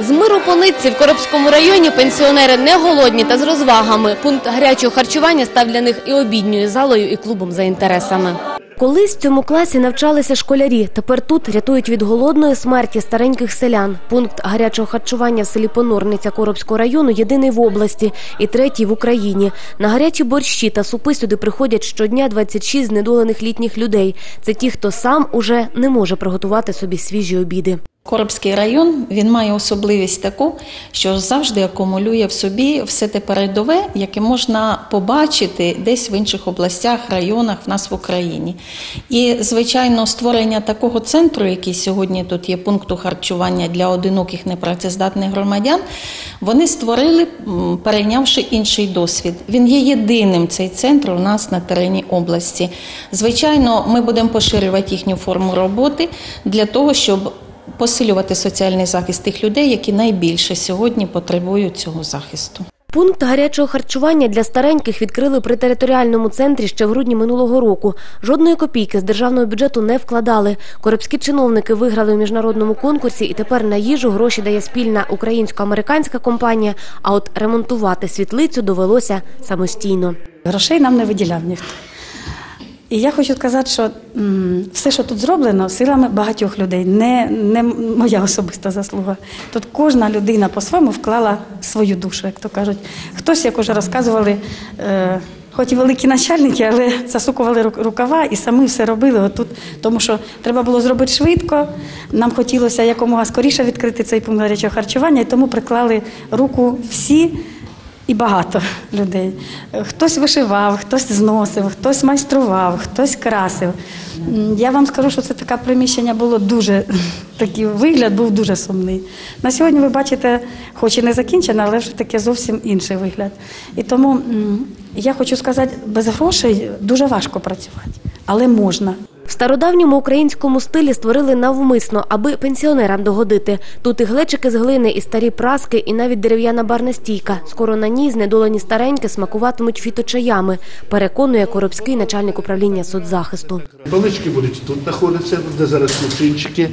З миру по в Коробському районі пенсіонери не голодні та з розвагами. Пункт гарячого харчування став для них і обідньою залою, і клубом за інтересами. Колись в цьому класі навчалися школярі. Тепер тут рятують від голодної смерті стареньких селян. Пункт гарячого харчування в селі Понорниця Коробського району єдиний в області і третій в Україні. На гарячі борщі та супи сюди приходять щодня 26 знедолених літніх людей. Це ті, хто сам уже не може приготувати собі свіжі обіди. Коробський район він має особливість таку, що завжди акумулює в собі все те передове, яке можна побачити десь в інших областях, районах в нас в Україні. І, звичайно, створення такого центру, який сьогодні тут є пункту харчування для одиноких непрацездатних громадян, вони створили, перейнявши інший досвід. Він є єдиним цей центр у нас на терені області. Звичайно, ми будемо поширювати їхню форму роботи для того, щоб посилювати соціальний захист тих людей, які найбільше сьогодні потребують цього захисту. Пункт гарячого харчування для стареньких відкрили при територіальному центрі ще в грудні минулого року. Жодної копійки з державного бюджету не вкладали. Коробські чиновники виграли у міжнародному конкурсі, і тепер на їжу гроші дає спільна українсько-американська компанія. А от ремонтувати світлицю довелося самостійно. Грошей нам не виділяв ніхто. І я хочу сказати, що все, що тут зроблено, силами багатьох людей, не, не моя особиста заслуга. Тут кожна людина по-своєму вклала свою душу, як то кажуть. Хтось, як вже розказували, е, хоч і великі начальники, але засукували ру- рукава і самі все робили отут, тому що треба було зробити швидко. Нам хотілося якомога скоріше відкрити цей пункт гарячого харчування, і тому приклали руку всі. І багато людей. Хтось вишивав, хтось зносив, хтось майстрував, хтось красив. Я вам скажу, що це таке приміщення було дуже такий вигляд був дуже сумний. На сьогодні ви бачите, хоч і не закінчене, але вже таке зовсім інший вигляд. І тому я хочу сказати, без грошей дуже важко працювати, але можна. В стародавньому українському стилі створили навмисно, аби пенсіонерам догодити. Тут і глечики з глини, і старі праски, і навіть дерев'яна барна стійка. Скоро на ній знедолені старенькі смакуватимуть фіточаями, переконує Коробський начальник управління соцзахисту. Полички будуть тут знаходитися, де зараз кувшинчики.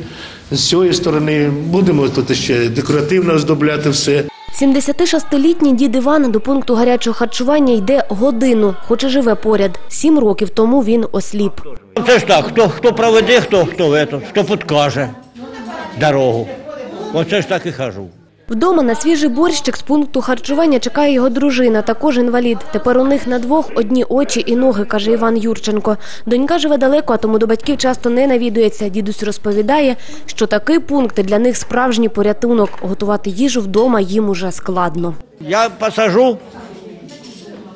З цієї сторони будемо тут ще декоративно оздобляти все. 76-літній дід Іван до пункту гарячого харчування йде годину, хоч і живе поряд. Сім років тому він осліп. Це ж так, хто, хто проведе, хто, хто, хто підкаже дорогу. Оце ж так і хожу. Вдома на свіжий борщик з пункту харчування чекає його дружина, також інвалід. Тепер у них на двох одні очі і ноги, каже Іван Юрченко. Донька живе далеко, а тому до батьків часто не навідується. Дідусь розповідає, що такий пункт для них справжній порятунок. Готувати їжу вдома їм уже складно. Я посажу,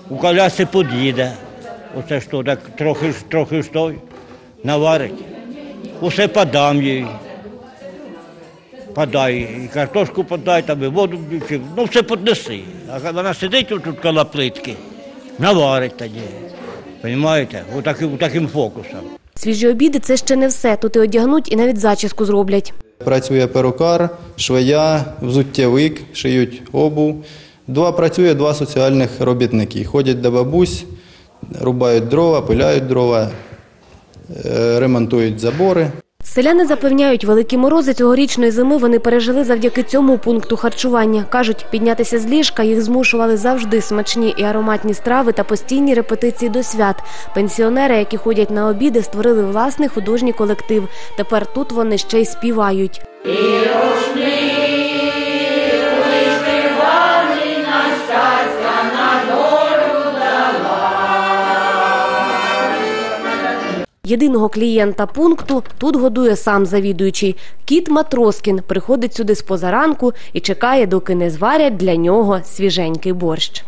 у колясі під'їде. Оце що, так трохи, трохи ж той, наварить. Усе подам їй. Подай, і картошку подай, там і воду, ну все піднеси. А вона сидить тут коло плитки, наварить тоді. Розумієте? Отаким, таким фокусом. Свіжі обіди це ще не все. Тут і одягнуть, і навіть зачіску зроблять. Працює перукар, швея, взуттєвик, шиють обув. Два працює два соціальних робітники. Ходять до бабусь, рубають дрова, пиляють дрова, е, ремонтують забори. Селяни запевняють, великі морози цьогорічної зими вони пережили завдяки цьому пункту харчування. Кажуть, піднятися з ліжка їх змушували завжди смачні і ароматні страви та постійні репетиції до свят. Пенсіонери, які ходять на обіди, створили власний художній колектив. Тепер тут вони ще й співають. Єдиного клієнта пункту тут годує сам завідуючий. Кіт Матроскін приходить сюди з позаранку і чекає, доки не зварять для нього свіженький борщ.